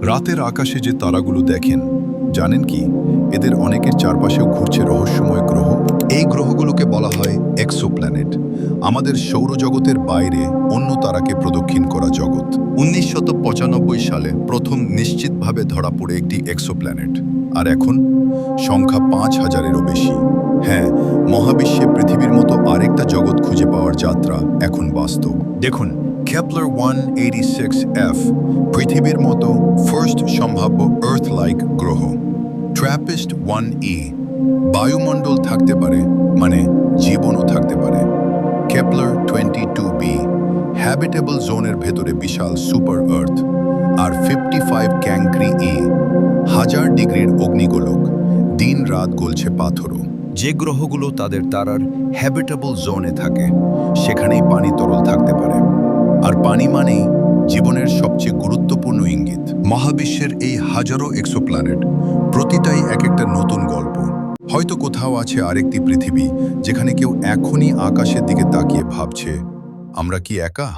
রাতের আকাশে যে তারাগুলো দেখেন, জানেন কি? এদের অনেকের চারপাশেও ঘুরছে রহস্যময় গ্রহ। এই গ্রহগুলোকে বলা হয় এক্সোপ্ল্যানেট। আমাদের সৌরজগতের বাইরে অন্য তারাকে প্রদক্ষিণ করা জগৎ। উনিশশত সালে প্রথম নিশ্চিতভাবে ধরা পড়ে একটি এক্সোপ্ল্যানেট। আর এখন? সংখ্যা পাঁচ হাজারেরও বেশি। হ্যাঁ মহাবিশ্বে পৃথিবীর মতো আরেকটা জগৎ খুঁজে পাওয়ার যাত্রা এখন বাস্তব। দেখুন Kepler one eighty six F পৃথিবীর মতো সম্ভাব্য আর্থ লাইক গ্রহ। ট্র্যাপিস্ট ওয়ান ই বায়ুমণ্ডল থাকতে পারে মানে জীবনও থাকতে পারে। Kepler twenty two B habitable জোনের ভেতরে বিশাল সুপার আর্থ আর ফিফটি ফাইভ ক্যাঙ্ক্রি ই হাজার ডিগ্রির অগ্নিগোলক। দিন রাত গলছে পাথরও। যে গ্রহগুলো তাদের তারার হ্যাবিটেবল জোনে থাকে, সেখানেই পানি তরল থাকতে পারে। আর পানি মানেই জীবনের সবচেয়ে মহাবিশ্বের এই হাজারো এক্সোপ্ল্যানেট প্রতিটাই এক একটা নতুন গল্প। হয়তো কোথাও আছে আরেকটি পৃথিবী যেখানে কেউ এখনই আকাশের দিকে তাকিয়ে ভাবছে, আমরা কি একা?